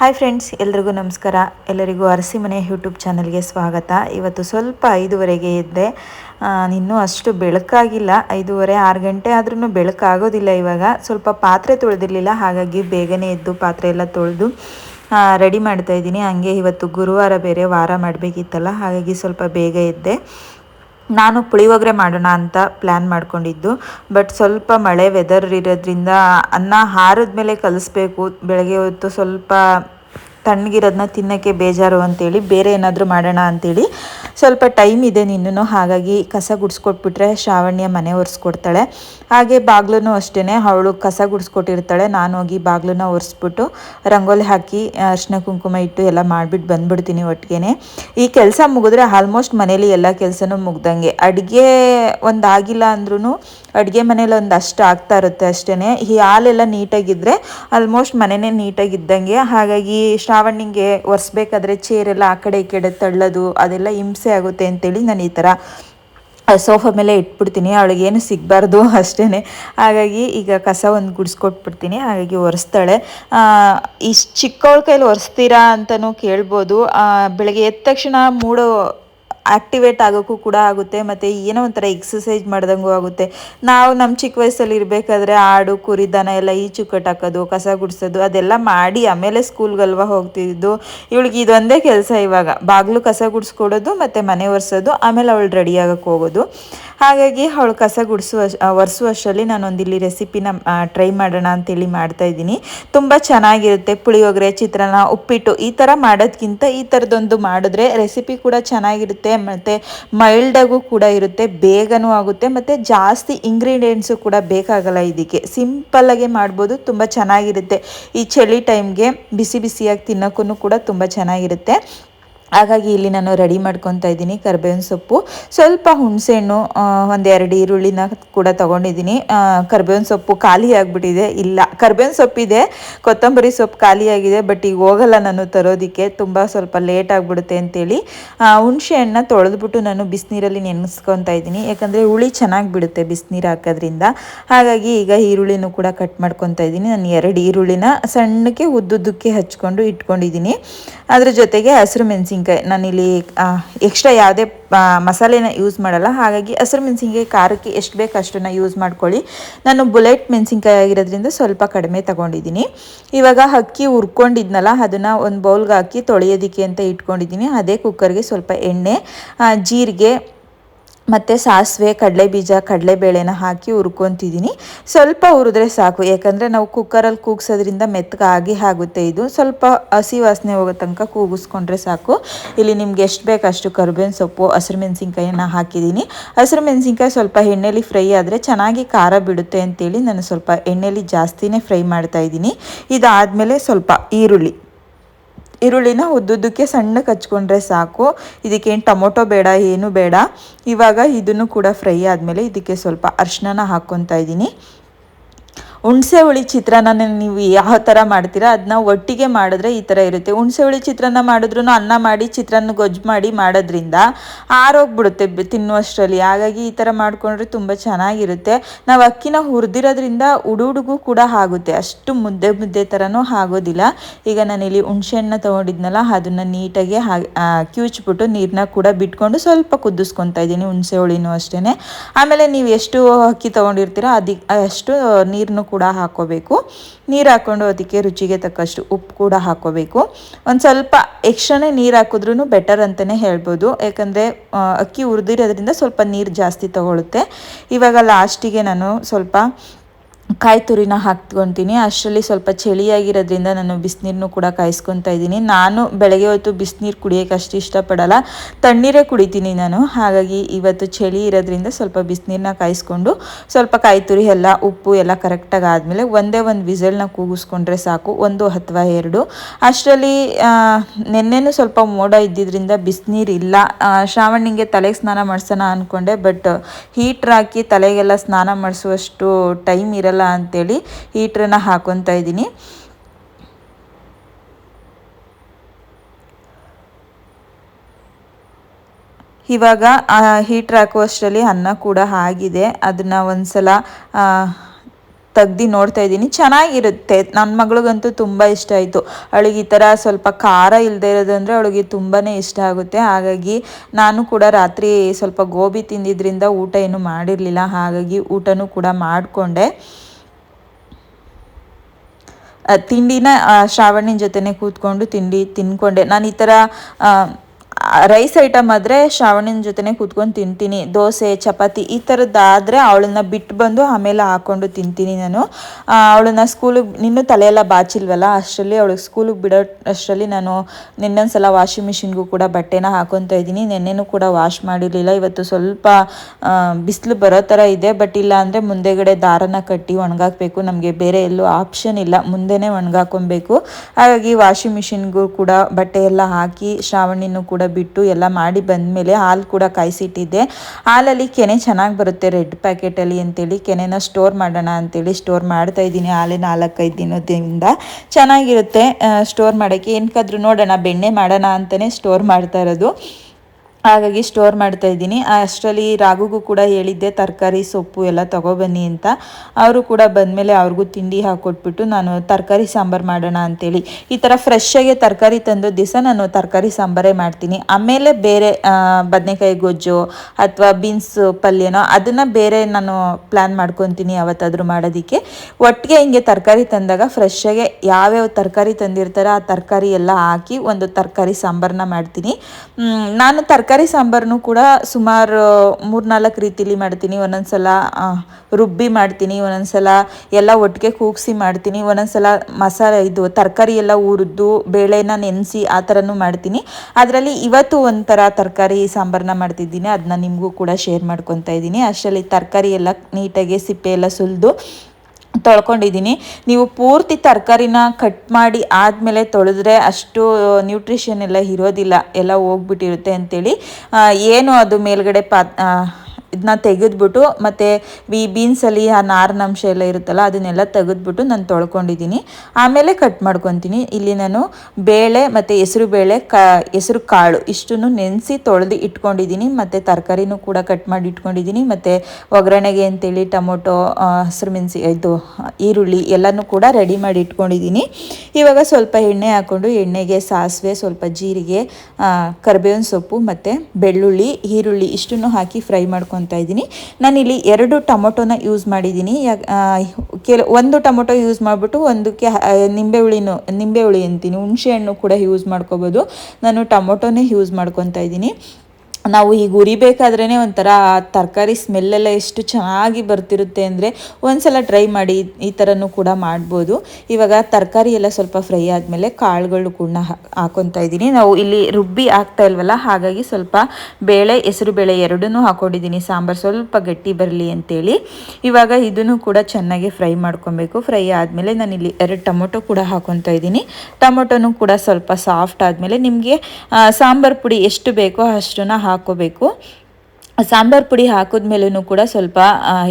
Hi friends ಎಲ್ರಿಗೂ ನಮಸ್ಕಾರ. ಎಲ್ಲರಿಗೂ ಅರಸಿ ಮನೆ ಯೂಟ್ಯೂಬ್ ಚಾನಲ್ಗೆ ಸ್ವಾಗತ. ಇವತ್ತು ಸ್ವಲ್ಪ ಐದುವರೆಗೆ ಇದ್ದೆ ಇನ್ನೂ ಅಷ್ಟು ಬೆಳಕಾಗಿಲ್ಲ. ಐದೂವರೆ, ಆರು ಗಂಟೆ ಆದ್ರೂ ಬೆಳಕಾಗೋದಿಲ್ಲ ಇವಾಗ. ಸ್ವಲ್ಪ ಪಾತ್ರೆ ತೊಳೆದಿರಲಿಲ್ಲ, ಹಾಗಾಗಿ ಬೇಗನೆ ಎದ್ದು ಪಾತ್ರೆ ಎಲ್ಲ ತೊಳೆದು ರೆಡಿ ಮಾಡ್ತಾ ಇದ್ದೀನಿ. ಹಂಗೆ ಇವತ್ತು ಗುರುವಾರ ಬೇರೆ ವಾರ ಮಾಡಬೇಕಿತ್ತಲ್ಲ, ಹಾಗಾಗಿ ಸ್ವಲ್ಪ ಬೇಗ ಎದ್ದೆ. ನಾನು ಪುಳಿಯೋಗರೆ ಮಾಡೋಣ ಅಂತ ಪ್ಲ್ಯಾನ್ ಮಾಡ್ಕೊಂಡಿದ್ದು. ಬಟ್ ಸ್ವಲ್ಪ ಮಳೆ ವೆದರ್ ಇರೋದ್ರಿಂದ ಅನ್ನ ಹಾರದ ಮೇಲೆ ಕಲಿಸ್ಬೇಕು. ಬೆಳಗ್ಗೆ ಹೊತ್ತು ಸ್ವಲ್ಪ ತಣ್ಣಗಿರೋದನ್ನ ತಿನ್ನೋಕ್ಕೆ ಬೇಜಾರು ಅಂತೇಳಿ ಬೇರೆ ಏನಾದರೂ ಮಾಡೋಣ ಅಂತೇಳಿ. ಸ್ವಲ್ಪ ಟೈಮ್ ಇದೆ ನಿನ್ನೂ ಹಾಗಾಗಿ ಕಸ ಗುಡಿಸ್ಕೊಟ್ಬಿಟ್ರೆ ಶ್ರಾವಣ್ಯ ಮನೆ ಒರೆಸ್ಕೊಡ್ತಾಳೆ. ಹಾಗೆ ಬಾಗ್ಲೂ ಅಷ್ಟೇ ಅವಳು ಕಸ ಗುಡಿಸ್ಕೊಟ್ಟಿರ್ತಾಳೆ. ನಾನು ಹೋಗಿ ಬಾಗ್ಲನ್ನ ಒರೆಸ್ಬಿಟ್ಟು ರಂಗೋಲಿ ಹಾಕಿ ಅರ್ಶಿನ ಕುಂಕುಮ ಇಟ್ಟು ಎಲ್ಲ ಮಾಡಿಬಿಟ್ಟು ಬಂದ್ಬಿಡ್ತೀನಿ ಒಟ್ಟಿಗೆ ಈ ಕೆಲಸ ಮುಗಿದ್ರೆ ಆಲ್ಮೋಸ್ಟ್ ಮನೇಲಿ ಎಲ್ಲ ಕೆಲಸನೂ ಮುಗ್ದಂಗೆ. ಅಡುಗೆ ಒಂದು ಆಗಿಲ್ಲ ಅಂದ್ರೂ ಅಡುಗೆ ಮನೇಲಿ ಒಂದು ಅಷ್ಟು ಆಗ್ತಾ ಇರುತ್ತೆ ಅಷ್ಟೇ ಈ ಹಾಲೆಲ್ಲ ನೀಟಾಗಿದ್ದರೆ ಆಲ್ಮೋಸ್ಟ್ ಮನೆಯೇ ನೀಟಾಗಿದ್ದಂಗೆ. ಹಾಗಾಗಿ ಶ್ರಾವಣಿಗೆ ಒರೆಸ್ಬೇಕಾದ್ರೆ ಚೇರೆಲ್ಲ ಆ ಕಡೆ ಈ ಕಡೆ ತಳ್ಳೋದು, ಅದೆಲ್ಲ ಹಿಂಸೆ ಆಗುತ್ತೆ ಅಂತೇಳಿ ನಾನು ಈ ಥರ ಸೋಫಾ ಮೇಲೆ ಇಟ್ಬಿಡ್ತೀನಿ. ಅವಳಿಗೆ ಏನು ಸಿಗಬಾರ್ದು ಅಷ್ಟೇ ಹಾಗಾಗಿ ಈಗ ಕಸ ಒಂದು ಗುಡಿಸ್ಕೊಟ್ಬಿಡ್ತೀನಿ. ಹಾಗಾಗಿ ಒರೆಸ್ತಾಳೆ. ಇಷ್ಟು ಚಿಕ್ಕವಳ ಕೈಲಿ ಒರೆಸ್ತೀರಾ ಅಂತಲೂ ಕೇಳ್ಬೋದು. ಬೆಳಗ್ಗೆ ಎದ್ದ ತಕ್ಷಣ ಮೂಡು ಆ್ಯಕ್ಟಿವೇಟ್ ಆಗೋಕ್ಕೂ ಕೂಡ ಆಗುತ್ತೆ, ಮತ್ತು ಏನೋ ಒಂಥರ ಎಕ್ಸಸೈಸ್ ಮಾಡ್ದಂಗೂ ಆಗುತ್ತೆ. ನಾವು ನಮ್ಮ ಚಿಕ್ಕ ವಯಸ್ಸಲ್ಲಿ ಇರಬೇಕಾದ್ರೆ ಆಡು ಕುರಿ ದನ ಎಲ್ಲ ಈಚು ಕಟ್ಟಾಕೋದು ಕಸ ಗುಡಿಸೋದು, ಅದೆಲ್ಲ ಮಾಡಿ ಆಮೇಲೆ ಸ್ಕೂಲ್ಗಲ್ವ ಹೋಗ್ತಿದ್ದು. ಇವಳಿಗೆ ಇದೊಂದೇ ಕೆಲಸ ಇವಾಗ, ಬಾಗಿಲು ಕಸ ಗುಡಿಸ್ಕೊಡೋದು, ಮತ್ತು ಮನೆ ಒರೆಸೋದು, ಆಮೇಲೆ ಅವಳು ರೆಡಿ ಆಗೋಕ್ಕೆ ಹೋಗೋದು. ಹಾಗಾಗಿ ಅವಳು ಕಸ ಗುಡಿಸುವ, ಒರೆಸುವಷ್ಟರಲ್ಲಿ ನಾನೊಂದು ಇಲ್ಲಿ ರೆಸಿಪಿನ ಟ್ರೈ ಮಾಡೋಣ ಅಂತೇಳಿ ಮಾಡ್ತಾ ಇದ್ದೀನಿ. ತುಂಬ ಚೆನ್ನಾಗಿರುತ್ತೆ ಪುಳಿಯೋಗರೆ, ಚಿತ್ರಾನ್ನ, ಉಪ್ಪಿಟ್ಟು ಈ ಥರ ಮಾಡೋದ್ಕಿಂತ ಈ ಥರದೊಂದು ಮಾಡಿದ್ರೆ ರೆಸಿಪಿ ಕೂಡ ಚೆನ್ನಾಗಿರುತ್ತೆ. ಮತ್ತು ಮೈಲ್ಡಾಗೂ ಕೂಡ ಇರುತ್ತೆ, ಬೇಗನೂ ಆಗುತ್ತೆ, ಮತ್ತು ಜಾಸ್ತಿ ಇಂಗ್ರೀಡಿಯೆಂಟ್ಸು ಕೂಡ ಬೇಕಾಗಲ್ಲ ಇದಕ್ಕೆ. ಸಿಂಪಲ್ಲಾಗೆ ಮಾಡ್ಬೋದು, ತುಂಬ ಚೆನ್ನಾಗಿರುತ್ತೆ. ಈ ಚಳಿ ಟೈಮ್ಗೆ ಬಿಸಿ ಬಿಸಿಯಾಗಿ ತಿನ್ನೋಕ್ಕೂ ಕೂಡ ತುಂಬ ಚೆನ್ನಾಗಿರುತ್ತೆ. ಹಾಗಾಗಿ ಇಲ್ಲಿ ನಾನು ರೆಡಿ ಮಾಡ್ಕೊತಾ ಇದ್ದೀನಿ ಕರ್ಬೇವಿನ ಸೊಪ್ಪು. ಸ್ವಲ್ಪ ಹುಣಸೆಹಣ್ಣು ಒಂದೆರಡು ಈರುಳ್ಳಿನ ಕೂಡ ತೊಗೊಂಡಿದ್ದೀನಿ. ಕರ್ಬೇವಿನ ಸೊಪ್ಪು ಖಾಲಿ ಆಗಿಬಿಟ್ಟಿದೆ. ಇಲ್ಲ, ಕರ್ಬೇವಿನ ಸೊಪ್ಪಿದೆ. ಕೊತ್ತಂಬರಿ ಸೊಪ್ಪು ಖಾಲಿಯಾಗಿದೆ ಬಟ್ ಈಗ ಹೋಗಲ್ಲ ನಾನು ತರೋದಕ್ಕೆ. ತುಂಬ ಸ್ವಲ್ಪ ಲೇಟ್ ಆಗಿಬಿಡುತ್ತೆ ಅಂತೇಳಿ. ಹುಣಸೆ ಹಣ್ಣನ್ನ ತೊಳೆದ್ಬಿಟ್ಟು ನಾನು ಬಿಸಿನೀರಲ್ಲಿ ನೆನೆಸ್ಕೊತಾ ಇದ್ದೀನಿ. ಯಾಕಂದರೆ ಹುಳಿ ಚೆನ್ನಾಗಿ ಬಿಡುತ್ತೆ ಬಿಸಿನೀರು ಹಾಕೋದ್ರಿಂದ. ಹಾಗಾಗಿ ಈಗ ಈರುಳ್ಳಿನೂ ಕೂಡ ಕಟ್ ಮಾಡ್ಕೊತಾ ಇದ್ದೀನಿ. ನಾನು ಎರಡು ಈರುಳ್ಳಿನ ಸಣ್ಣಕ್ಕೆ ಉದ್ದುದ್ದಕ್ಕೆ ಹಚ್ಕೊಂಡು ಇಟ್ಕೊಂಡಿದ್ದೀನಿ. ಅದರ ಜೊತೆಗೆ ಹಸಿರು ಮೆಣಸಿನ ಮೆಣಸಿನ್ಕಾಯಿ ನಾನಿಲ್ಲಿ ಎಕ್ಸ್ಟ್ರಾ ಯಾವುದೇ ಮಸಾಲೆನ ಯೂಸ್ ಮಾಡಲ್ಲ. ಹಾಗಾಗಿ ಹಸಿರು ಮೆಣಸಿನ್ಕಾಯಿ ಖಾರಕ್ಕೆ ಎಷ್ಟು ಬೇಕು ಅಷ್ಟನ್ನು ಯೂಸ್ ಮಾಡ್ಕೊಳ್ಳಿ. ನಾನು ಬುಲೆಟ್ ಮೆಣಸಿನ್ಕಾಯಿ ಆಗಿರೋದ್ರಿಂದ ಸ್ವಲ್ಪ ಕಡಿಮೆ ತಗೊಂಡಿದ್ದೀನಿ. ಇವಾಗ ಅಕ್ಕಿ ಹುರ್ಕೊಂಡಿದ್ನಲ್ಲ, ಅದನ್ನು ಒಂದು ಬೌಲ್ಗೆ ಹಾಕಿ ತೊಳೆಯೋದಕ್ಕೆ ಅಂತ ಇಟ್ಕೊಂಡಿದ್ದೀನಿ. ಅದೇ ಕುಕ್ಕರ್ಗೆ ಸ್ವಲ್ಪ ಎಣ್ಣೆ ಜೀರಿಗೆ ಮತ್ತು ಸಾಸಿವೆ ಕಡಲೆ ಕಡಲೆಬೇಳೆನ ಹಾಕಿ ಹುರ್ಕೊತಿದ್ದೀನಿ ಸ್ವಲ್ಪ ಹುರಿದ್ರೆ ಸಾಕು. ಯಾಕಂದರೆ ನಾವು ಕುಕ್ಕರಲ್ಲಿ ಕೂಗ್ಸೋದ್ರಿಂದ ಮೆತ್ತಗಾಗಿ ಆಗುತ್ತೆ ಇದು. ಸ್ವಲ್ಪ ಹಸಿ ವಾಸನೆ ಹೋಗೋ ತನಕ ಕೂಗಿಸ್ಕೊಂಡ್ರೆ ಸಾಕು. ಇಲ್ಲಿ ನಿಮ್ಗೆ ಎಷ್ಟು ಬೇಕು ಅಷ್ಟು ಕರ್ಬೇವಿನ ಸೊಪ್ಪು, ಹಸಿರು ಮೆಣಸಿನ್ಕಾಯಿನ ಹಾಕಿದ್ದೀನಿ ಹಸಿರು ಮೆಣಸಿನ್ಕಾಯಿ ಸ್ವಲ್ಪ ಎಣ್ಣೆಲಿ ಫ್ರೈ ಆದರೆ ಚೆನ್ನಾಗಿ ಖಾರ ಬಿಡುತ್ತೆ ಅಂತೇಳಿ ನಾನು ಸ್ವಲ್ಪ ಎಣ್ಣೆಲಿ ಜಾಸ್ತಿನೇ ಫ್ರೈ ಮಾಡ್ತಾ ಇದ್ದೀನಿ. ಇದಾದಮೇಲೆ ಸ್ವಲ್ಪ ಈರುಳ್ಳಿ. ಈರುಳ್ಳಿನ ಉದ್ದುದ್ದಕ್ಕೆ ಸಣ್ಣ ಕಚ್ಕೊಂಡ್ರೆ ಸಾಕು. ಇದಕ್ಕೇನು ಟೊಮೊಟೊ ಬೇಡ, ಏನು ಬೇಡ. ಇವಾಗ ಇದನ್ನು ಕೂಡ ಫ್ರೈ ಆದಮೇಲೆ ಇದಕ್ಕೆ ಸ್ವಲ್ಪ ಅರ್ಶಿನ ಹಾಕ್ಕೊತಾ ಇದ್ದೀನಿ. ಹುಣಸೆ ಹುಳಿ ಚಿತ್ರಾನ್ನ ನೀವು ಯಾವ ಥರ ಮಾಡ್ತೀರಾ? ಅದನ್ನ ಒಟ್ಟಿಗೆ ಮಾಡಿದ್ರೆ ಈ ಥರ ಇರುತ್ತೆ. ಹುಣಸೆ ಹುಳಿ ಚಿತ್ರಾನ್ನ ಮಾಡಿದ್ರೂ ಅನ್ನ ಮಾಡಿ, ಚಿತ್ರಾನ್ನ ಗೊಜ್ಜು ಮಾಡಿ ಮಾಡೋದ್ರಿಂದ ಆರೋಗ್ಬಿಡುತ್ತೆ ತಿನ್ನುವಷ್ಟರಲ್ಲಿ. ಹಾಗಾಗಿ ಈ ಥರ ಮಾಡಿಕೊಂಡ್ರೆ ತುಂಬ ಚೆನ್ನಾಗಿರುತ್ತೆ. ನಾವು ಅಕ್ಕಿನ ಹುರಿದಿರೋದ್ರಿಂದ ಉಡುಡುಗೂ ಕೂಡ ಆಗುತ್ತೆ. ಅಷ್ಟು ಮುದ್ದೆ ಮುದ್ದೆ ಥರನೂ ಆಗೋದಿಲ್ಲ. ಈಗ ನಾನಿಲ್ಲಿ ಹುಣಸೆಹಣ್ಣ ತೊಗೊಂಡಿದ್ನಲ್ಲ, ಅದನ್ನು ನೀಟಾಗಿ ಕ್ಯೂಚ್ಬಿಟ್ಟು ನೀರನ್ನ ಕೂಡ ಬಿಟ್ಕೊಂಡು ಸ್ವಲ್ಪ ಕುದಿಸ್ಕೊತಾ ಇದ್ದೀನಿ ಹುಣಸೆ ಹುಳಿನೂ ಅಷ್ಟೇ ಆಮೇಲೆ ನೀವು ಎಷ್ಟು ಅಕ್ಕಿ ತೊಗೊಂಡಿರ್ತೀರೋ ಅದಕ್ಕೆ ಅಷ್ಟು ನೀರನ್ನು ಕೂಡ ಹಾಕ್ಕೋಬೇಕು ನೀರು ಹಾಕ್ಕೊಂಡು ಅದಕ್ಕೆ ರುಚಿಗೆ ತಕ್ಕಷ್ಟು ಉಪ್ಪು ಕೂಡ ಹಾಕ್ಕೋಬೇಕು ಒಂದು ಸ್ವಲ್ಪ ಎಕ್ಸ್ಟ್ರಾನೇ ನೀರು ಹಾಕಿದ್ರೂ ಬೆಟರ್ ಅಂತಲೇ ಹೇಳ್ಬೋದು. ಯಾಕಂದರೆ ಅಕ್ಕಿ ಹುರಿದಿರೋದ್ರಿಂದ ಸ್ವಲ್ಪ ನೀರು ಜಾಸ್ತಿ ತಗೊಳುತ್ತೆ. ಇವಾಗ ಲಾಸ್ಟಿಗೆ ನಾನು ಸ್ವಲ್ಪ ಕಾಯಿ ತುರಿನ ಹಾಕ್ಕೊತೀನಿ. ಅಷ್ಟರಲ್ಲಿ ಸ್ವಲ್ಪ ಚಳಿಯಾಗಿರೋದ್ರಿಂದ ನಾನು ಬಿಸಿನೀರನ್ನು ಕೂಡ ಕಾಯಿಸ್ಕೊತಾ ಇದ್ದೀನಿ. ನಾನು ಬೆಳಗ್ಗೆ ಹೊತ್ತು ಬಿಸಿನೀರು ಕುಡಿಯೋಕೆ ಅಷ್ಟು ಇಷ್ಟಪಡಲ್ಲ. ತಣ್ಣೀರೇ ಕುಡಿತೀನಿ ನಾನು. ಹಾಗಾಗಿ ಇವತ್ತು ಚಳಿ ಇರೋದ್ರಿಂದ ಸ್ವಲ್ಪ ಬಿಸಿನೀರನ್ನ ಕಾಯಿಸ್ಕೊಂಡು ಸ್ವಲ್ಪ ಕಾಯಿ ತುರಿ ಎಲ್ಲ, ಉಪ್ಪು ಎಲ್ಲ ಕರೆಕ್ಟಾಗಿ ಆದಮೇಲೆ ಒಂದೇ ಒಂದು ವಿಸಲ್ನ ಕೂಗಿಸ್ಕೊಂಡ್ರೆ ಸಾಕು. ಒಂದು ಅಥವಾ ಎರಡು. ಅಷ್ಟರಲ್ಲಿ ನೆನ್ನೆನೂ ಸ್ವಲ್ಪ ಮೋಡ ಇದ್ದಿದ್ದರಿಂದ ಬಿಸಿನೀರು ಇಲ್ಲ. ಶ್ರಾವಣಿಗೆ ತಲೆಗೆ ಸ್ನಾನ ಮಾಡಿಸೋಣ ಅಂದ್ಕೊಂಡೆ ಬಟ್ ಹೀಟ್ರ್ ಹಾಕಿ ತಲೆಗೆಲ್ಲ ಸ್ನಾನ ಮಾಡಿಸುವಷ್ಟು ಟೈಮ್ ಇರಲ್ಲ. ಅಂತೇಳಿ ಹೀಟ್ರನ್ನ ಹಾಕೊತಾ ಇದ್ದೀನಿ. ಇವಾಗ ಹೀಟ್ರ್ ಹಾಕುವಷ್ಟರಲ್ಲಿ ಅನ್ನ ಕೂಡ ಆಗಿದೆ. ಅದನ್ನು ಒಂದ್ಸಲ ತೆಗ್ದು ನೋಡ್ತಾ ಇದ್ದೀನಿ. ಚೆನ್ನಾಗಿರುತ್ತೆ. ನನ್ನ ಮಗಳಿಗಂತೂ ತುಂಬ ಇಷ್ಟ ಆಯಿತು. ಅವಳಿಗೆ ಈ ಥರ ಸ್ವಲ್ಪ ಖಾರ ಇಲ್ಲದೆ ಇರೋದಂದರೆ ಅವಳಿಗೆ ತುಂಬಾ ಇಷ್ಟ ಆಗುತ್ತೆ. ಹಾಗಾಗಿ ನಾನು ಕೂಡ ರಾತ್ರಿ ಸ್ವಲ್ಪ ಗೋಬಿ ತಿಂದಿದ್ದರಿಂದ ಊಟ ಏನು ಮಾಡಿರಲಿಲ್ಲ. ಹಾಗಾಗಿ ಊಟನೂ ಕೂಡ ಮಾಡಿಕೊಂಡೆ. ತಿಂಡಿನ ಶ್ರಾವಣಿನ ಜೊತೆನೆ ಕೂತ್ಕೊಂಡು ತಿಂಡಿ ತಿನ್ಕೊಂಡೆ. ನಾನು ಈ ಥರ ರೈಸ್ ಐಟಮ್ ಆದರೆ ಶ್ರಾವಣಿನ ಜೊತೆನೆ ಕೂತ್ಕೊಂಡು ತಿಂತೀನಿ. ದೋಸೆ, ಚಪಾತಿ ಈ ಥರದ್ದಾದರೆ ಅವಳನ್ನ ಬಿಟ್ಟು ಬಂದು ಆಮೇಲೆ ಹಾಕ್ಕೊಂಡು ತಿಂತೀನಿ ನಾನು. ಅವಳನ್ನ ಸ್ಕೂಲಿಗೆ ನಿನ್ನೂ ತಲೆಯೆಲ್ಲ ಬಾಚಿಲ್ವಲ್ಲ? ಅಷ್ಟರಲ್ಲಿ ಅವಳಿಗೆ ಸ್ಕೂಲಿಗೆ ಬಿಡೋ ಅಷ್ಟರಲ್ಲಿ ನಾನು ನಿನ್ನೊಂದು ಸಲ ವಾಷಿಂಗ್ ಮಿಷಿನ್ಗೂ ಕೂಡ ಬಟ್ಟೆನ ಹಾಕೊತಾ ಇದ್ದೀನಿ. ನೆನ್ನೆನೂ ಕೂಡ ವಾಶ್ ಮಾಡಿರಲಿಲ್ಲ. ಇವತ್ತು ಸ್ವಲ್ಪ ಬಿಸಿಲು ಬರೋ ಥರ ಇದೆ. ಬಟ್ ಇಲ್ಲ ಅಂದರೆ ಮುಂದೆಗಡೆ ದಾರನ ಕಟ್ಟಿ ಒಣಗಾಕಬೇಕು. ನಮಗೆ ಬೇರೆ ಎಲ್ಲೂ ಆಪ್ಷನ್ ಇಲ್ಲ. ಮುಂದೆನೇ ಒಣಗಾಕೊಬೇಕು ಹಾಗಾಗಿ ವಾಷಿಂಗ್ ಮಿಷಿನ್ಗೂ ಕೂಡ ಬಟ್ಟೆ ಎಲ್ಲ ಹಾಕಿ ಶ್ರಾವಣಿನೂ ಕೂಡ ಬಿಟ್ಟು ಎಲ್ಲ ಮಾಡಿ ಬಂದಮೇಲೆ ಹಾಲು ಕೂಡ ಕಾಯಿಸಿಟ್ಟಿದ್ದೆ. ಹಾಲಲ್ಲಿ ಕೆನೆ ಚೆನ್ನಾಗಿ ಬರುತ್ತೆ, ರೆಡ್ ಪ್ಯಾಕೆಟಲ್ಲಿ ಅಂತೇಳಿ. ಕೆನೆನ ಸ್ಟೋರ್ ಮಾಡೋಣ ಅಂತೇಳಿ ಸ್ಟೋರ್ ಮಾಡ್ತಾ ಇದ್ದೀನಿ. ಹಾಲೆ ನಾಲ್ಕೈದು ದಿನದಿಂದ ಚೆನ್ನಾಗಿರುತ್ತೆ ಸ್ಟೋರ್ ಮಾಡೋಕ್ಕೆ. ಏನಕ್ಕಾದ್ರೂ ನೋಡೋಣ, ಬೆಣ್ಣೆ ಮಾಡೋಣ ಅಂತಲೇ ಸ್ಟೋರ್ ಮಾಡ್ತಾ ಇರೋದು. ಹಾಗಾಗಿ ಸ್ಟೋರ್ ಮಾಡ್ತಾ ಇದ್ದೀನಿ. ಅಷ್ಟರಲ್ಲಿ ರಾಗುಗೂ ಕೂಡ ಹೇಳಿದ್ದೆ, ತರಕಾರಿ, ಸೊಪ್ಪು ಎಲ್ಲ ತೊಗೊಬನ್ನಿ ಅಂತ. ಅವರು ಕೂಡ ಬಂದಮೇಲೆ ಅವ್ರಿಗೂ ತಿಂಡಿ ಹಾಕ್ಕೊಟ್ಬಿಟ್ಟು ನಾನು ತರಕಾರಿ ಸಾಂಬಾರು ಮಾಡೋಣ ಅಂತೇಳಿ. ಈ ಥರ ಫ್ರೆಶ್ಶಾಗೆ ತರಕಾರಿ ತಂದು ದಿವಸ ನಾನು ತರಕಾರಿ ಸಾಂಬಾರೇ ಮಾಡ್ತೀನಿ. ಆಮೇಲೆ ಬೇರೆ ಬದನೆಕಾಯಿ ಗೊಜ್ಜು ಅಥವಾ ಬೀನ್ಸ್ ಪಲ್ಯನೋ ಅದನ್ನು ಬೇರೆ ನಾನು ಪ್ಲ್ಯಾನ್ ಮಾಡ್ಕೊತೀನಿ ಯಾವತ್ತಾದರೂ ಮಾಡೋದಕ್ಕೆ. ಒಟ್ಟಿಗೆ ಹಿಂಗೆ ತರಕಾರಿ ತಂದಾಗ ಫ್ರೆಶ್ಶಾಗೆ ಯಾವ್ಯಾವ ತರಕಾರಿ ತಂದಿರ್ತಾರೋ ಆ ತರಕಾರಿ ಎಲ್ಲ ಹಾಕಿ ಒಂದು ತರಕಾರಿ ಸಾಂಬಾರನ್ನ ಮಾಡ್ತೀನಿ. ನಾನು ತರಕಾರಿ ತರಕಾರಿ ಸಾಂಬಾರನ್ನು ಕೂಡ ಸುಮಾರು ಮೂರ್ನಾಲ್ಕು ರೀತಿಲಿ ಮಾಡ್ತೀನಿ. ಒಂದೊಂದ್ಸಲ ರುಬ್ಬಿ ಮಾಡ್ತೀನಿ, ಒಂದೊಂದ್ಸಲ ಎಲ್ಲ ಒಟ್ಟಿಗೆ ಕೂಗಿಸಿ ಮಾಡ್ತೀನಿ, ಒಂದೊಂದ್ಸಲ ಮಸಾಲೆ ಇದು ತರಕಾರಿ ಎಲ್ಲ ಹುರಿದು ಬೇಳೆನ ನೆನೆಸಿ ಆ ಥರನೂ ಮಾಡ್ತೀನಿ. ಅದರಲ್ಲಿ ಇವತ್ತು ಒಂಥರ ತರಕಾರಿ ಸಾಂಬಾರನ್ನ ಮಾಡ್ತಿದ್ದೀನಿ. ಅದನ್ನ ನಿಮಗೂ ಕೂಡ ಶೇರ್ ಮಾಡ್ಕೊತಾ ಇದ್ದೀನಿ. ಅಷ್ಟರಲ್ಲಿ ತರಕಾರಿ ಎಲ್ಲ ನೀಟಾಗಿ ಸಿಪ್ಪೆ ಎಲ್ಲ ಸುಲಿದು ತೊಳ್ಕೊಂಡಿದ್ದೀನಿ. ನೀವು ಪೂರ್ತಿ ತರಕಾರಿನ ಕಟ್ ಮಾಡಿ ಆದಮೇಲೆ ತೊಳೆದ್ರೆ ಅಷ್ಟು ನ್ಯೂಟ್ರಿಷನ್ ಎಲ್ಲ ಇರೋದಿಲ್ಲ. ಎಲ್ಲ ಹೋಗ್ಬಿಟ್ಟಿರುತ್ತೆ ಅಂಥೇಳಿ ಏನು ಅದು ಮೇಲ್ಗಡೆ ಪಾ ಇದನ್ನ ತೆಗೆದ್ಬಿಟ್ಟು ಮತ್ತು ಈ ಬೀನ್ಸಲ್ಲಿ ಆ ನಾರಿನಂಶ ಎಲ್ಲ ಇರುತ್ತಲ್ಲ, ಅದನ್ನೆಲ್ಲ ತೆಗೆದ್ಬಿಟ್ಟು ನಾನು ತೊಳ್ಕೊಂಡಿದ್ದೀನಿ. ಆಮೇಲೆ ಕಟ್ ಮಾಡ್ಕೊತೀನಿ. ಇಲ್ಲಿ ನಾನು ಬೇಳೆ ಮತ್ತು ಹೆಸರು ಬೇಳೆ ಕ, ಹೆಸರು ಕಾಳು ಇಷ್ಟನ್ನು ನೆನೆಸಿ ತೊಳೆದು ಇಟ್ಕೊಂಡಿದ್ದೀನಿ. ಮತ್ತು ತರಕಾರಿನೂ ಕೂಡ ಕಟ್ ಮಾಡಿ ಇಟ್ಕೊಂಡಿದ್ದೀನಿ. ಮತ್ತು ಒಗ್ಗರಣೆಗೆ ಅಂತೇಳಿ ಟೊಮೊಟೊ ಹಸಿರು ಮೆಣಸಿ, ಇದು, ಈರುಳ್ಳಿ ಎಲ್ಲನೂ ಕೂಡ ರೆಡಿ ಮಾಡಿ ಇಟ್ಕೊಂಡಿದ್ದೀನಿ. ಇವಾಗ ಸ್ವಲ್ಪ ಎಣ್ಣೆ ಹಾಕ್ಕೊಂಡು ಎಣ್ಣೆಗೆ, ಸಾಸಿವೆ, ಸ್ವಲ್ಪ ಜೀರಿಗೆ ಕರಿಬೇವಿನ ಸೊಪ್ಪು ಮತ್ತು ಬೆಳ್ಳುಳ್ಳಿ, ಈರುಳ್ಳಿ ಇಷ್ಟನ್ನು ಹಾಕಿ ಫ್ರೈ ಮಾಡ್ಕೊಂಡು ಮಾಡ್ಕೊತಾ ಇದ್ದೀನಿ. ನಾನಿಲ್ಲಿ ಎರಡು ಟೊಮೊಟೊನ ಯೂಸ್ ಮಾಡಿದ್ದೀನಿ. ಕೆಲ ಒಂದು ಟೊಮೊಟೊ ಯೂಸ್ ಮಾಡಿಬಿಟ್ಟು ಒಂದಕ್ಕೆ ನಿಂಬೆ ಹುಳಿನೂ ನಿಂಬೆ ಹುಳಿ ಅಂತೀನಿ. ಹುಣಸೆ ಹಣ್ಣು ಕೂಡ ಯೂಸ್ ಮಾಡ್ಕೋಬೋದು. ನಾನು ಟೊಮೊಟೊನೇ ಯೂಸ್ ಮಾಡ್ಕೊತಾ ಇದ್ದೀನಿ. ನಾವು ಈಗ ಉರಿಬೇಕಾದ್ರೇ ಒಂಥರ ತರಕಾರಿ ಸ್ಮೆಲ್ಲೆಲ್ಲ ಎಷ್ಟು ಚೆನ್ನಾಗಿ ಬರ್ತಿರುತ್ತೆ ಅಂದರೆ ಒಂದ್ಸಲ ಟ್ರೈ ಮಾಡಿ ಈ ಥರನೂ ಕೂಡ ಮಾಡ್ಬೋದು. ಇವಾಗ ತರಕಾರಿ ಎಲ್ಲ ಸ್ವಲ್ಪ ಫ್ರೈ ಆದಮೇಲೆ ಕಾಳುಗಳು ಕೂಡ ಹಾಕೊತಾ ಇದ್ದೀನಿ. ನಾವು ಇಲ್ಲಿ ರುಬ್ಬಿ ಹಾಕ್ತಾ ಇಲ್ವಲ್ಲ, ಹಾಗಾಗಿ ಸ್ವಲ್ಪ ಬೇಳೆ, ಹೆಸರು ಬೇಳೆ ಎರಡನ್ನೂ ಹಾಕೊಂಡಿದ್ದೀನಿ. ಸಾಂಬಾರು ಸ್ವಲ್ಪ ಗಟ್ಟಿ ಬರಲಿ ಅಂತೇಳಿ. ಇವಾಗ ಇದನ್ನು ಕೂಡ ಚೆನ್ನಾಗಿ ಫ್ರೈ ಮಾಡ್ಕೊಬೇಕು. ಫ್ರೈ ಆದಮೇಲೆ ನಾನು ಇಲ್ಲಿ ಎರಡು ಟೊಮೊಟೊ ಕೂಡ ಹಾಕೊತಾ ಇದ್ದೀನಿ. ಟೊಮೊಟೊನೂ ಕೂಡ ಸ್ವಲ್ಪ ಸಾಫ್ಟ್ ಆದಮೇಲೆ ನಿಮಗೆ ಸಾಂಬಾರು ಪುಡಿ ಎಷ್ಟು ಬೇಕೋ ಅಷ್ಟನ್ನು ಹಾಕ್ಕೋಬೇಕು ಸಾಂಬಾರು ಪುಡಿ ಹಾಕಿದ್ಮೇಲೂ ಕೂಡ ಸ್ವಲ್ಪ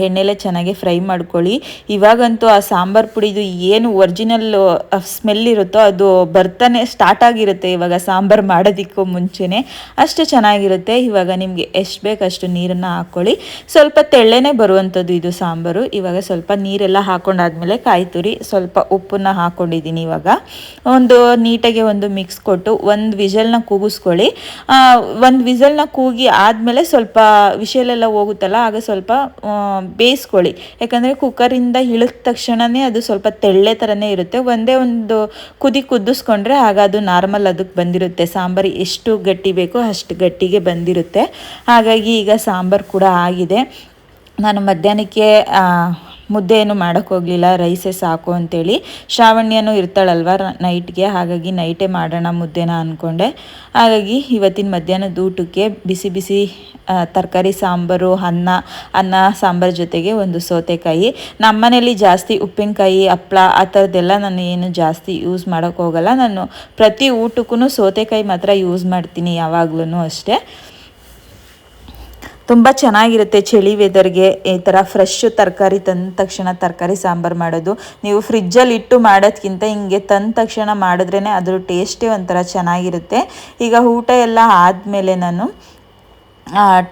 ಎಣ್ಣೆಲೆ ಚೆನ್ನಾಗಿ ಫ್ರೈ ಮಾಡ್ಕೊಳ್ಳಿ. ಇವಾಗಂತೂ ಆ ಸಾಂಬಾರು ಪುಡಿದು ಏನು ಒರಿಜಿನಲ್ ಸ್ಮೆಲ್ ಇರುತ್ತೋ ಅದು ಬರ್ತಾನೆ, ಸ್ಟಾರ್ಟ್ ಆಗಿರುತ್ತೆ ಇವಾಗ ಸಾಂಬಾರು ಮಾಡೋದಕ್ಕೂ ಮುಂಚೆನೇ. ಅಷ್ಟು ಚೆನ್ನಾಗಿರುತ್ತೆ. ಇವಾಗ ನಿಮಗೆ ಎಷ್ಟು ಬೇಕಷ್ಟು ನೀರನ್ನು ಹಾಕ್ಕೊಳ್ಳಿ. ಸ್ವಲ್ಪ ತೆಳ್ಳೆನೇ ಬರುವಂಥದ್ದು ಇದು ಸಾಂಬಾರು. ಇವಾಗ ಸ್ವಲ್ಪ ನೀರೆಲ್ಲ ಹಾಕೊಂಡಾದ್ಮೇಲೆ ಕಾಯಿ ತುರಿ, ಸ್ವಲ್ಪ ಉಪ್ಪನ್ನ ಹಾಕ್ಕೊಂಡಿದ್ದೀನಿ ಇವಾಗ. ಒಂದು ನೀಟಾಗಿ ಒಂದು ಮಿಕ್ಸ್ ಕೊಟ್ಟು ಒಂದು ವಿಜಲ್ನ ಕೂಗಿಸ್ಕೊಳ್ಳಿ. ಒಂದು ವಿಜಲ್ನ ಕೂಗಿ ಆದಮೇಲೆ ಸ್ವಲ್ಪ ವಿಷಯಲೆಲ್ಲ ಹೋಗುತ್ತಲ್ಲ, ಆಗ ಸ್ವಲ್ಪ ಬೇಯಿಸ್ಕೊಳ್ಳಿ. ಯಾಕಂದರೆ ಕುಕ್ಕರಿಂದ ಇಳಿದ ತಕ್ಷಣವೇ ಅದು ಸ್ವಲ್ಪ ತೆಳ್ಳೆ ಥರನೇ ಇರುತ್ತೆ. ಒಂದೇ ಒಂದು ಕುದಿ ಕುದಿಸ್ಕೊಂಡ್ರೆ ಆಗ ಅದು ನಾರ್ಮಲ್ ಅದಕ್ಕೆ ಬಂದಿರುತ್ತೆ. ಸಾಂಬಾರು ಎಷ್ಟು ಗಟ್ಟಿ ಬೇಕೋ ಅಷ್ಟು ಗಟ್ಟಿಗೆ ಬಂದಿರುತ್ತೆ. ಹಾಗಾಗಿ ಈಗ ಸಾಂಬಾರು ಕೂಡ ಆಗಿದೆ. ನಾನು ಮಧ್ಯಾಹ್ನಕ್ಕೆ ಮುದ್ದೆ ಏನು ಮಾಡೋಕ್ಕೆ ಹೋಗಲಿಲ್ಲ, ರೈಸೇ ಸಾಕು ಅಂತೇಳಿ. ಶ್ರಾವಣ್ಯನೂ ಇರ್ತಾಳಲ್ವ ನೈಟ್ಗೆ, ಹಾಗಾಗಿ ನೈಟೇ ಮಾಡೋಣ ಮುದ್ದೆನ ಅಂದ್ಕೊಂಡೆ ಹಾಗಾಗಿ ಇವತ್ತಿನ ಮಧ್ಯಾಹ್ನದ ಊಟಕ್ಕೆ ಬಿಸಿ ಬಿಸಿ ತರಕಾರಿ, ಸಾಂಬಾರು, ಅನ್ನ ಅನ್ನ, ಸಾಂಬಾರು ಜೊತೆಗೆ ಒಂದು ಸೌತೆಕಾಯಿ. ನಮ್ಮನೇಲಿ ಜಾಸ್ತಿ ಉಪ್ಪಿನಕಾಯಿ ಹಪ್ಪಳ ಆ ಥರದ್ದೆಲ್ಲ ನಾನು ಏನು ಜಾಸ್ತಿ ಯೂಸ್ ಮಾಡೋಕ್ಕೋಗಲ್ಲ ನಾನು ಪ್ರತಿ ಊಟಕ್ಕೂ ಸೌತೆಕಾಯಿ ಮಾತ್ರ ಯೂಸ್ ಮಾಡ್ತೀನಿ ಯಾವಾಗ್ಲೂ ಅಷ್ಟೇ. ತುಂಬ ಚೆನ್ನಾಗಿರುತ್ತೆ ಚಳಿ ವೆದರ್ಗೆ ಈ ಥರ ಫ್ರೆಶ್ ತರಕಾರಿ ತಂದ ತಕ್ಷಣ ತರಕಾರಿ ಸಾಂಬಾರು ಮಾಡೋದು. ನೀವು ಫ್ರಿಜ್ಜಲ್ಲಿ ಇಟ್ಟು ಮಾಡೋದ್ಕಿಂತ ಹಿಂಗೆ ತಂದ ತಕ್ಷಣ ಮಾಡಿದ್ರೇ ಅದ್ರ ಟೇಸ್ಟೇ ಒಂಥರ ಚೆನ್ನಾಗಿರುತ್ತೆ. ಈಗ ಊಟ ಎಲ್ಲ ಆದಮೇಲೆ ನಾನು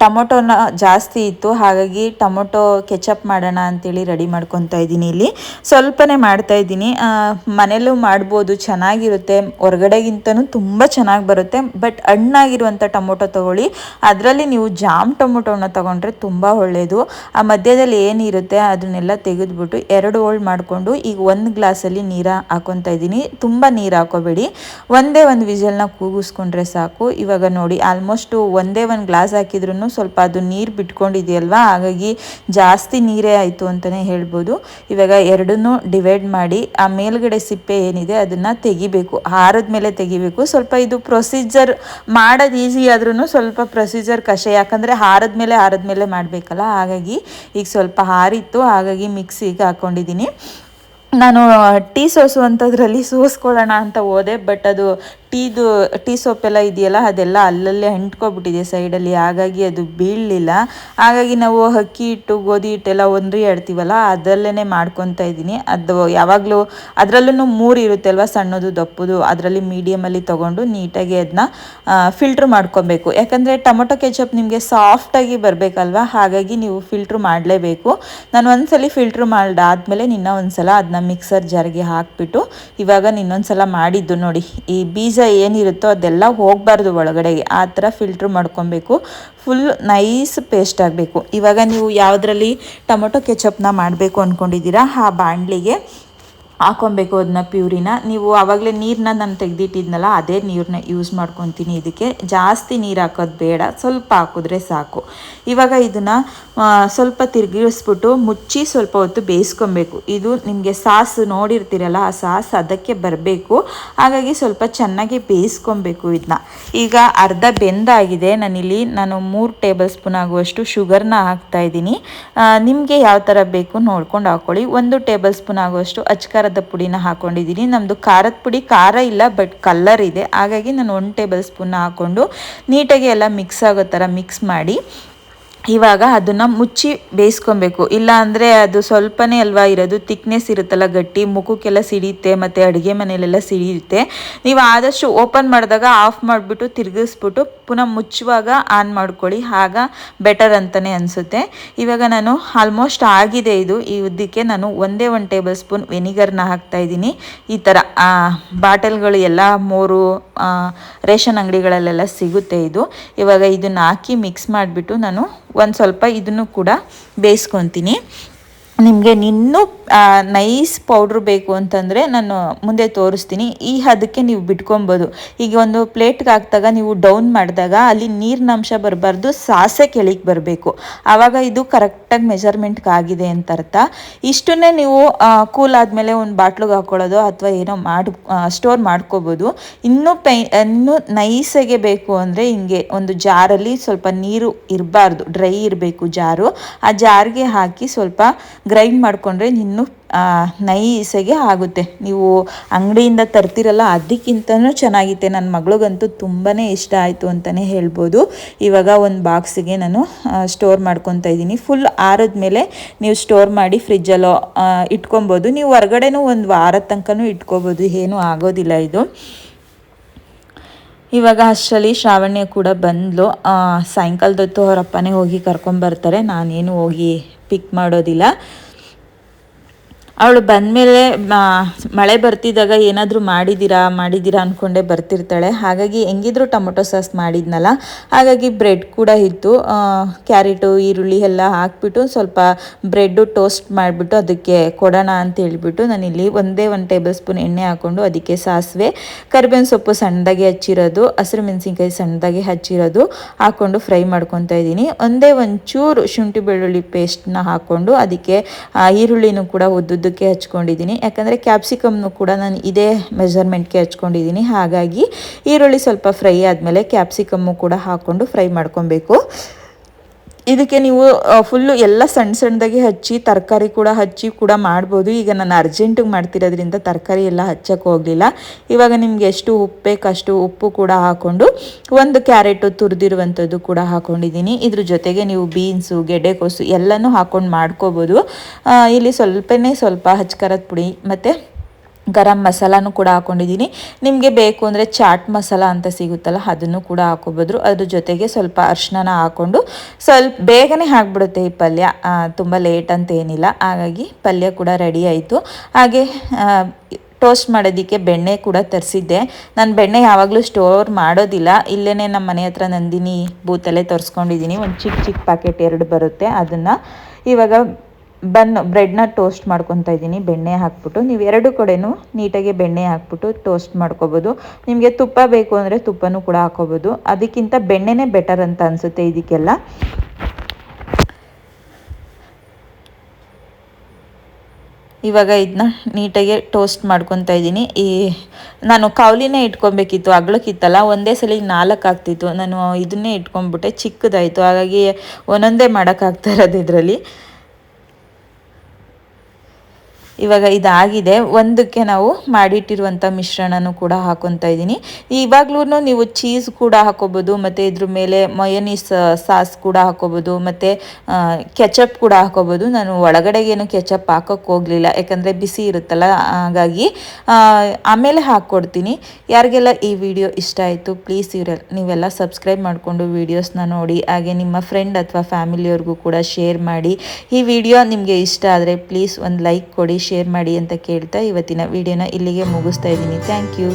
ಟೊಮೊಟೊನ ಜಾಸ್ತಿ ಇತ್ತು. ಹಾಗಾಗಿ ಟೊಮೊಟೊ ಕೆಚಪ್ ಮಾಡೋಣ ಅಂತೇಳಿ ರೆಡಿ ಮಾಡ್ಕೊತಾ ಇದ್ದೀನಿ ಇಲ್ಲಿ. ಸ್ವಲ್ಪನೇ ಮಾಡ್ತಾ ಇದ್ದೀನಿ. ಮನೇಲೂ ಮಾಡ್ಬೋದು, ಚೆನ್ನಾಗಿರುತ್ತೆ. ಹೊರಗಡೆಗಿಂತನೂ ತುಂಬ ಚೆನ್ನಾಗಿ ಬರುತ್ತೆ. ಬಟ್ ಹಣ್ಣಾಗಿರುವಂಥ ಟೊಮೊಟೊ ತೊಗೊಳ್ಳಿ. ಅದರಲ್ಲಿ ನೀವು ಜಾಮ್ ಟೊಮೊಟೊನ ತಗೊಂಡ್ರೆ ತುಂಬ ಒಳ್ಳೆಯದು ಆ ಮಧ್ಯದಲ್ಲಿ ಏನಿರುತ್ತೆ ಅದನ್ನೆಲ್ಲ ತೆಗೆದುಬಿಟ್ಟು ಎರಡು ಹೋಳ್ ಮಾಡಿಕೊಂಡು ಈಗ ಒಂದು ಗ್ಲಾಸಲ್ಲಿ ನೀರು ಹಾಕೊತಾ ಇದ್ದೀನಿ. ತುಂಬ ನೀರು ಹಾಕೋಬೇಡಿ. ಒಂದೇ ಒಂದು ವಿಜಲ್ನ ಕೂಗಿಸ್ಕೊಂಡ್ರೆ ಸಾಕು. ಇವಾಗ ನೋಡಿ, ಆಲ್ಮೋಸ್ಟು ಒಂದೇ ಒಂದು ಗ್ಲಾಸ್ ಹಾಕಿದ್ರೂ ಸ್ವಲ್ಪ ಅದು ನೀರು ಬಿಟ್ಕೊಂಡಿದೆಯಲ್ವಾ? ಹಾಗಾಗಿ ಜಾಸ್ತಿ ನೀರೇ ಆಯಿತು ಅಂತಲೇ ಹೇಳ್ಬೋದು. ಇವಾಗ ಎರಡನ್ನೂ ಡಿವೈಡ್ ಮಾಡಿ ಆ ಮೇಲ್ಗಡೆ ಸಿಪ್ಪೆ ಏನಿದೆ ಅದನ್ನು ತೆಗಿಬೇಕು. ಹಾರದ ಮೇಲೆ ತೆಗಿಬೇಕು. ಸ್ವಲ್ಪ ಇದು ಪ್ರೊಸೀಜರ್ ಮಾಡೋದು ಈಸಿ ಆದ್ರೂ ಸ್ವಲ್ಪ ಪ್ರೊಸೀಜರ್ ಕಷ್ಟ ಯಾಕಂದರೆ ಹಾರದ ಮೇಲೆ ಹಾರದ ಮೇಲೆ ಮಾಡಬೇಕಲ್ಲ? ಹಾಗಾಗಿ ಈಗ ಸ್ವಲ್ಪ ಹಾರಿತ್ತು. ಹಾಗಾಗಿ ಮಿಕ್ಸಿಗೆ ಹಾಕ್ಕೊಂಡಿದ್ದೀನಿ ನಾನು ಟೀ ಸೋಸುವಂಥದ್ರಲ್ಲಿ ಸೋಸ್ಕೊಳ್ಳೋಣ ಅಂತ ಹೋದೆ, ಬಟ್ ಅದು ಟೀದು, ಟೀ ಸೋಪ್ ಎಲ್ಲ ಇದೆಯಲ್ಲ, ಅದೆಲ್ಲ ಅಲ್ಲಲ್ಲೇ ಅಂಟ್ಕೊಬಿಟ್ಟಿದೆ ಸೈಡಲ್ಲಿ. ಹಾಗಾಗಿ ಅದು ಬೀಳಲಿಲ್ಲ. ಹಾಗಾಗಿ ನಾವು ಅಕ್ಕಿ ಹಿಟ್ಟು, ಗೋಧಿ ಹಿಟ್ಟೆಲ್ಲ ಒಂದ್ರಿ ಆಡ್ತೀವಲ್ಲ ಅದರಲ್ಲೇ ಮಾಡ್ಕೊತಾ ಇದ್ದೀನಿ. ಅದು ಯಾವಾಗಲೂ ಅದರಲ್ಲೂ ಮೂರು ಇರುತ್ತೆ ಅಲ್ವಾ ಸಣ್ಣದು, ದಪ್ಪದು, ಅದರಲ್ಲಿ ಮೀಡಿಯಮಲ್ಲಿ ತೊಗೊಂಡು ನೀಟಾಗಿ ಅದನ್ನ ಫಿಲ್ಟ್ರ್ ಮಾಡ್ಕೊಬೇಕು. ಯಾಕಂದರೆ ಟೊಮೊಟೊ ಕೆಚಪ್ ನಿಮಗೆ ಸಾಫ್ಟಾಗಿ ಬರಬೇಕಲ್ವಾ, ಹಾಗಾಗಿ ನೀವು ಫಿಲ್ಟ್ರ್ ಮಾಡಲೇಬೇಕು. ನಾನು ಒಂದ್ಸಲಿ ಫಿಲ್ಟ್ರ್ ಮಾಡಾದ್ಮೇಲೆ ನಿನ್ನ ಒಂದ್ಸಲ ಅದನ್ನ ಮಿಕ್ಸರ್ ಜಾರ್ಗೆ ಹಾಕಿಬಿಟ್ಟು, ಇವಾಗ ನಿನ್ನೊಂದ್ಸಲ ಮಾಡಿದ್ದು ನೋಡಿ. ಈ ಬೀಜ ಏನಿರುತ್ತೋ ಅದೆಲ್ಲ ಹೋಗಬಾರ್ದು ಒಳಗಡೆಗೆ. ಆ ಥರ ಫಿಲ್ಟ್ರ್ ಮಾಡ್ಕೊಬೇಕು. ಫುಲ್ ನೈಸ್ ಪೇಸ್ಟ್ ಆಗಬೇಕು. ಇವಾಗ ನೀವು ಯಾವುದ್ರಲ್ಲಿ ಟೊಮೊಟೊ ಕೆಚಪ್ನ ಮಾಡಬೇಕು ಅಂದ್ಕೊಂಡಿದ್ದೀರಾ ಆ ಬಾಣಲಿಗೆ. ಹಾಕೊಬೇಕು ಅದನ್ನ ಪ್ಯೂರಿನ. ನೀವು ಆವಾಗಲೇ ನೀರನ್ನ ನಾನು ತೆಗೆದಿಟ್ಟಿದ್ನಲ್ಲ, ಅದೇ ನೀರನ್ನ ಯೂಸ್ ಮಾಡ್ಕೊತೀನಿ. ಇದಕ್ಕೆ ಜಾಸ್ತಿ ನೀರು ಹಾಕೋದು ಬೇಡ, ಸ್ವಲ್ಪ ಹಾಕಿದ್ರೆ ಸಾಕು. ಇವಾಗ ಇದನ್ನು ಸ್ವಲ್ಪ ತಿರುಗಿಸ್ಬಿಟ್ಟು ಮುಚ್ಚಿ ಸ್ವಲ್ಪ ಹೊತ್ತು ಬೇಯಿಸ್ಕೊಬೇಕು ಇದು ನಿಮಗೆ ಸಾಸ್ ನೋಡಿರ್ತೀರಲ್ಲ, ಆ ಸಾಸ್ ಅದಕ್ಕೆ ಬರಬೇಕು. ಹಾಗಾಗಿ ಸ್ವಲ್ಪ ಚೆನ್ನಾಗಿ ಬೇಯಿಸ್ಕೊಬೇಕು ಇದನ್ನ ಈಗ ಅರ್ಧ ಬೆಂದಾಗಿದೆ. ನಾನಿಲ್ಲಿ, ನಾನು ಮೂರು ಟೇಬಲ್ ಸ್ಪೂನ್ ಆಗುವಷ್ಟು ಶುಗರ್ನ ಹಾಕ್ತಾ ಇದ್ದೀನಿ. ನಿಮಗೆ ಯಾವ ಥರ ಬೇಕು ನೋಡ್ಕೊಂಡು ಹಾಕ್ಕೊಳ್ಳಿ ಒಂದು ಟೇಬಲ್ ಸ್ಪೂನ್ ಆಗುವಷ್ಟು ಅಚ್ಕಾರದ ಪುಡಿನ ಹಾಕೊಂಡಿದ್ದೀನಿ. ನಮ್ಮದು ಖಾರದ ಪುಡಿ ಖಾರ ಇಲ್ಲ ಬಟ್ ಕಲ್ಲರ್ ಇದೆ. ಹಾಗಾಗಿ ನಾನು ಒನ್ ಟೇಬಲ್ ಸ್ಪೂನ್ ಹಾಕ್ಕೊಂಡು ನೀಟಾಗಿ ಎಲ್ಲ ಮಿಕ್ಸ್ ಆಗೋ ಥರ ಮಿಕ್ಸ್ ಮಾಡಿ ಇವಾಗ ಅದನ್ನು ಮುಚ್ಚಿ ಬೇಯಿಸ್ಕೊಬೇಕು. ಇಲ್ಲ ಅಂದರೆ ಅದು ಸ್ವಲ್ಪನೇ ಅಲ್ವಾ ಇರೋದು ತಿಕ್ನೆಸ್ ಇರುತ್ತಲ್ಲ ಗಟ್ಟಿ, ಮುಖಕ್ಕೆಲ್ಲ ಸಿಡಿಯುತ್ತೆ ಮತ್ತು ಅಡುಗೆ ಮನೆಯಲ್ಲೆಲ್ಲ ಸಿಡಿಯುತ್ತೆ. ನೀವು ಆದಷ್ಟು ಓಪನ್ ಮಾಡಿದಾಗ ಆಫ್ ಮಾಡಿಬಿಟ್ಟು ತಿರುಗಿಸ್ಬಿಟ್ಟು ಪುನಃ ಮುಚ್ಚುವಾಗ ಆನ್ ಮಾಡ್ಕೊಳ್ಳಿ. ಆಗ ಬೆಟರ್ ಅಂತಲೇ ಅನಿಸುತ್ತೆ. ಇವಾಗ ನಾನು ಆಲ್ಮೋಸ್ಟ್ ಆಗಿದೆ ಇದು. ಈ ಉದ್ದಕ್ಕೆ ನಾನು ಒಂದೇ ಒಂದು ಟೇಬಲ್ ಸ್ಪೂನ್ ವೆನಿಗರ್ನ ಹಾಕ್ತಾ ಇದ್ದೀನಿ. ಈ ಥರ ಬಾಟಲ್ಗಳು ಎಲ್ಲ ಮೂರು ರೇಷನ್ ಅಂಗಡಿಗಳಲ್ಲೆಲ್ಲ ಸಿಗುತ್ತೆ ಇದು. ಇವಾಗ ಇದನ್ನು ಹಾಕಿ ಮಿಕ್ಸ್ ಮಾಡಿಬಿಟ್ಟು ನಾನು ಒಂದು ಸ್ವಲ್ಪ ಇದನ್ನು ಕೂಡ ಬೇಯಿಸ್ಕೊತೀನಿ. ನಿಮಗೆ ಇನ್ನೂ ನೈಸ್ ಪೌಡ್ರ್ ಬೇಕು ಅಂತಂದರೆ ನಾನು ಮುಂದೆ ತೋರಿಸ್ತೀನಿ. ಈ ಹದಕ್ಕೆ ನೀವು ಬಿಟ್ಕೊಬೋದು. ಈಗ ಒಂದು ಪ್ಲೇಟ್ಗೆ ಹಾಕಿದಾಗ ನೀವು ಡೌನ್ ಮಾಡಿದಾಗ ಅಲ್ಲಿ ನೀರಿನ ಅಂಶ ಬರಬಾರ್ದು, ಸಾಸೆ ಕೆಳಗೆ ಬರಬೇಕು. ಆವಾಗ ಇದು ಕರೆಕ್ಟಾಗಿ ಮೆಜರ್ಮೆಂಟ್ಗೆ ಆಗಿದೆ ಅಂತ ಅರ್ಥ. ಇಷ್ಟನ್ನೇ ನೀವು ಕೂಲ್ ಆದಮೇಲೆ ಒಂದು ಬಾಟ್ಲಿಗೆ ಹಾಕ್ಕೊಳ್ಳೋದು ಅಥವಾ ಏನೋ ಮಾಡಿ ಸ್ಟೋರ್ ಮಾಡ್ಕೋಬೋದು. ಇನ್ನೂ ಪೈ, ಇನ್ನೂ ನೈಸಾಗೆ ಬೇಕು ಅಂದರೆ ಹಿಂಗೆ ಒಂದು ಜಾರಲ್ಲಿ ಸ್ವಲ್ಪ ನೀರು ಇರಬಾರ್ದು ಡ್ರೈ ಇರಬೇಕು ಜಾರು. ಆ ಜಾರಿಗೆ ಹಾಕಿ ಸ್ವಲ್ಪ ಗ್ರೈಂಡ್ ಮಾಡಿಕೊಂಡ್ರೆ ಇನ್ನೂ ನೈಸಗೆ ಆಗುತ್ತೆ. ನೀವು ಅಂಗಡಿಯಿಂದ ತರ್ತಿರಲ್ಲ, ಅದಕ್ಕಿಂತನೂ ಚೆನ್ನಾಗಿತ್ತೆ. ನನ್ನ ಮಗಳಿಗಂತೂ ತುಂಬಾ ಇಷ್ಟ ಆಯಿತು ಅಂತಲೇ ಹೇಳ್ಬೋದು. ಇವಾಗ ಒಂದು ಬಾಕ್ಸಿಗೆ ನಾನು ಸ್ಟೋರ್ ಮಾಡ್ಕೊತಾ ಇದ್ದೀನಿ. ಫುಲ್ ಆರಿದ್ಮೇಲೆ ನೀವು ಸ್ಟೋರ್ ಮಾಡಿ ಫ್ರಿಜ್ಜಲ್ಲೋ ಇಟ್ಕೊಬೋದು. ನೀವು ಹೊರಗಡೆನೂ ಒಂದು ವಾರದ ತನಕನೂ ಇಟ್ಕೋಬೋದು. ಏನೂ ಆಗೋದಿಲ್ಲ ಇದು. ಇವಾಗ ಅಷ್ಟರಲ್ಲಿ ಶ್ರಾವಣ್ಯ ಕೂಡ ಬಂದಲು. ಸಾಯಂಕಾಲದೊತ್ತು ಅವರಪ್ಪನೇ ಹೋಗಿ ಕರ್ಕೊಂಬರ್ತಾರೆ. ನಾನೇನು ಹೋಗಿ ಪಿಕ್ ಮಾಡೋದಿಲ್ಲ. ಅವಳು ಬಂದಮೇಲೆ ಮಳೆ ಬರ್ತಿದ್ದಾಗ ಏನಾದರೂ ಮಾಡಿದ್ದೀರಾ ಮಾಡಿದ್ದೀರಾ ಅಂದ್ಕೊಂಡೇ ಬರ್ತಿರ್ತಾಳೆ. ಹಾಗಾಗಿ ಹೆಂಗಿದ್ರು ಟೊಮೊಟೊ ಸಾಸ್ ಮಾಡಿದ್ನಲ್ಲ, ಹಾಗಾಗಿ ಬ್ರೆಡ್ ಕೂಡ ಇತ್ತು. ಕ್ಯಾರೆಟು, ಈರುಳ್ಳಿ ಎಲ್ಲ ಹಾಕ್ಬಿಟ್ಟು ಸ್ವಲ್ಪ ಬ್ರೆಡ್ಡು ಟೋಸ್ಟ್ ಮಾಡಿಬಿಟ್ಟು ಅದಕ್ಕೆ ಕೊಡೋಣ ಅಂತ ಹೇಳಿಬಿಟ್ಟು ನಾನಿಲ್ಲಿ ಒಂದೇ ಒಂದು ಟೇಬಲ್ ಸ್ಪೂನ್ ಎಣ್ಣೆ ಹಾಕ್ಕೊಂಡು ಅದಕ್ಕೆ ಸಾಸಿವೆ, ಕರಿಬೇವಿನ ಸೊಪ್ಪು ಸಣ್ಣದಾಗಿ ಹಚ್ಚಿರೋದು, ಹಸಿರು ಮೆಣಸಿನ್ಕಾಯಿ ಸಣ್ಣದಾಗಿ ಹಚ್ಚಿರೋದು ಹಾಕ್ಕೊಂಡು ಫ್ರೈ ಮಾಡ್ಕೊತಾ ಇದ್ದೀನಿ. ಒಂದೇ ಒಂಚೂರು ಶುಂಠಿ ಬೆಳ್ಳುಳ್ಳಿ ಪೇಸ್ಟ್ನ ಹಾಕ್ಕೊಂಡು ಅದಕ್ಕೆ ಈರುಳ್ಳಿನೂ ಕೂಡ ಉದ್ದುದ್ದಕ್ಕೆ ಹಚ್ಕೊಂಡಿದ್ದೀನಿ. ಯಾಕಂದರೆ ಕ್ಯಾಪ್ಸಿಕಮ್ನು ಕೂಡ ನಾನು ಇದೇ ಮೆಜರ್ಮೆಂಟ್ಗೆ ಹಚ್ಕೊಂಡಿದ್ದೀನಿ. ಹಾಗಾಗಿ ಈರುಳ್ಳಿ ಸ್ವಲ್ಪ ಫ್ರೈ ಆದಮೇಲೆ ಕ್ಯಾಪ್ಸಿಕಮ್ಮು ಕೂಡ ಹಾಕ್ಕೊಂಡು ಫ್ರೈ ಮಾಡ್ಕೊಬೇಕು. ಇದಕ್ಕೆ ನೀವು ಫುಲ್ಲು ಎಲ್ಲ ಸಣ್ಣ ಸಣ್ಣದಾಗಿ ಹಚ್ಚಿ, ತರಕಾರಿ ಕೂಡ ಹಚ್ಚಿ ಕೂಡ ಮಾಡ್ಬೋದು. ಈಗ ನಾನು ಅರ್ಜೆಂಟಿಗೆ ಮಾಡ್ತಿರೋದ್ರಿಂದ ತರಕಾರಿ ಎಲ್ಲ ಹಚ್ಚಕ್ಕೆ ಹೋಗಲಿಲ್ಲ. ಇವಾಗ ನಿಮ್ಗೆ ಎಷ್ಟು ಉಪ್ಪು ಉಪ್ಪು ಕೂಡ ಹಾಕ್ಕೊಂಡು ಒಂದು ಕ್ಯಾರೆಟು ತುರಿದಿರುವಂಥದ್ದು ಕೂಡ ಹಾಕ್ಕೊಂಡಿದ್ದೀನಿ ಇದ್ರ ಜೊತೆಗೆ ನೀವು ಬೀನ್ಸು, ಗೆಡ್ಡೆಕೋಸು ಎಲ್ಲನೂ ಹಾಕ್ಕೊಂಡು ಮಾಡ್ಕೋಬೋದು. ಇಲ್ಲಿ ಸ್ವಲ್ಪನೇ ಸ್ವಲ್ಪ ಹಚ್ಕರದ ಪುಡಿ, ಮತ್ತು ಗರಂ ಮಸಾಲಾನು ಕೂಡ ಹಾಕೊಂಡಿದ್ದೀನಿ. ನಿಮಗೆ ಬೇಕು ಅಂದರೆ ಚಾಟ್ ಮಸಾಲ ಅಂತ ಸಿಗುತ್ತಲ್ಲ, ಅದನ್ನು ಕೂಡ ಹಾಕೋಬೋದ್ರು. ಅದ್ರ ಜೊತೆಗೆ ಸ್ವಲ್ಪ ಅರ್ಶಿನ ಹಾಕ್ಕೊಂಡು ಸ್ವಲ್ಪ ಬೇಗನೆ ಹಾಕ್ಬಿಡುತ್ತೆ ಈ ಪಲ್ಯ. ತುಂಬ ಲೇಟ್ ಅಂತ ಏನಿಲ್ಲ. ಹಾಗಾಗಿ ಪಲ್ಯ ಕೂಡ ರೆಡಿ ಆಯಿತು. ಹಾಗೆ ಟೋಸ್ಟ್ ಮಾಡೋದಕ್ಕೆ ಬೆಣ್ಣೆ ಕೂಡ ತರಿಸಿದ್ದೆ. ನಾನು ಬೆಣ್ಣೆ ಯಾವಾಗಲೂ ಸ್ಟೋರ್ ಮಾಡೋದಿಲ್ಲ. ಇಲ್ಲೇ ನಮ್ಮ ಮನೆ ಹತ್ರ ನಂದಿನಿ ಬೂತಲ್ಲೇ ತರಿಸ್ಕೊಂಡಿದ್ದೀನಿ. ಒಂದು ಚಿಕ್ಕ ಚಿಕ್ಕ ಪ್ಯಾಕೆಟ್ ಎರಡು ಬರುತ್ತೆ. ಅದನ್ನು ಇವಾಗ ಬನ್ ಬ್ರೆಡ್ನ ಟೋಸ್ಟ್ ಮಾಡ್ಕೊತಾ ಇದ್ದೀನಿ. ಬೆಣ್ಣೆ ಹಾಕ್ಬಿಟ್ಟು ನೀವು ಎರಡು ಕಡೆನೂ ನೀಟಾಗಿ ಬೆಣ್ಣೆ ಹಾಕ್ಬಿಟ್ಟು ಟೋಸ್ಟ್ ಮಾಡ್ಕೋಬೋದು. ನಿಮಗೆ ತುಪ್ಪ ಬೇಕು ಅಂದರೆ ತುಪ್ಪನೂ ಕೂಡ ಹಾಕೋಬೋದು ಅದಕ್ಕಿಂತ ಬೆಣ್ಣೆನೇ ಬೆಟರ್ ಅಂತ ಅನಿಸುತ್ತೆ ಇದಕ್ಕೆಲ್ಲ. ಇವಾಗ ಇದನ್ನ ನೀಟಾಗಿ ಟೋಸ್ಟ್ ಮಾಡ್ಕೊತಾ ಇದ್ದೀನಿ. ಈ ನಾನು ಕೌಲಿನೇ ಇಟ್ಕೊಬೇಕಿತ್ತು ಅಗ್ಳಕ್ಕಿತ್ತಲ್ಲ ಒಂದೇ ಸಲ ನಾಲ್ಕು ಆಗ್ತಿತ್ತು. ನಾನು ಇದನ್ನೇ ಇಟ್ಕೊಂಡ್ಬಿಟ್ಟೆ, ಚಿಕ್ಕದಾಯಿತು. ಹಾಗಾಗಿ ಒಂದೊಂದೇ ಮಾಡೋಕ್ಕಾಗ್ತಾ ಇರೋದು ಇದರಲ್ಲಿ. ಇವಾಗ ಇದಾಗಿದೆ. ಒಂದಕ್ಕೆ ನಾವು ಮಾಡಿಟ್ಟಿರುವಂಥ ಮಿಶ್ರಣನೂ ಕೂಡ ಹಾಕೊತಾ ಇದ್ದೀನಿ. ಇವಾಗ್ಲೂ ನೀವು ಚೀಸ್ ಕೂಡ ಹಾಕೋಬೋದು, ಮತ್ತು ಇದ್ರ ಮೇಲೆ ಮೊಯನೀಸ್ ಸಾಸ್ ಕೂಡ ಹಾಕೋಬೋದು, ಮತ್ತು ಕೆಚಪ್ ಕೂಡ ಹಾಕೋಬೋದು. ನಾನು ಒಳಗಡೆಗೇನು ಕೆಚಪ್ ಹಾಕೋಕ್ಕೆ ಹೋಗಲಿಲ್ಲ. ಯಾಕಂದರೆ ಬಿಸಿ ಇರುತ್ತಲ್ಲ, ಹಾಗಾಗಿ ಆಮೇಲೆ ಹಾಕ್ಕೊಡ್ತೀನಿ ಯಾರಿಗೆಲ್ಲ ಈ ವಿಡಿಯೋ ಇಷ್ಟ ಆಯಿತು ಪ್ಲೀಸ್ ಇವ್ರೆ, ನೀವೆಲ್ಲ ಸಬ್ಸ್ಕ್ರೈಬ್ ಮಾಡಿಕೊಂಡು ವೀಡಿಯೋಸ್ನ ನೋಡಿ, ಹಾಗೆ ನಿಮ್ಮ ಫ್ರೆಂಡ್ ಅಥವಾ ಫ್ಯಾಮಿಲಿಯವ್ರಿಗೂ ಕೂಡ ಶೇರ್ ಮಾಡಿ. ಈ ವಿಡಿಯೋ ನಿಮಗೆ ಇಷ್ಟ ಆದರೆ ಪ್ಲೀಸ್ ಒಂದು ಲೈಕ್ ಕೊಡಿ ಶೇರ್ ಮಾಡಿ ಅಂತ ಕೇಳ್ತಾ ಇವತ್ತಿನ ವಿಡಿಯೋನ ಇಲ್ಲಿಗೆ ಮುಗಿಸ್ತಾ ಇದ್ದೀನಿ. Thank you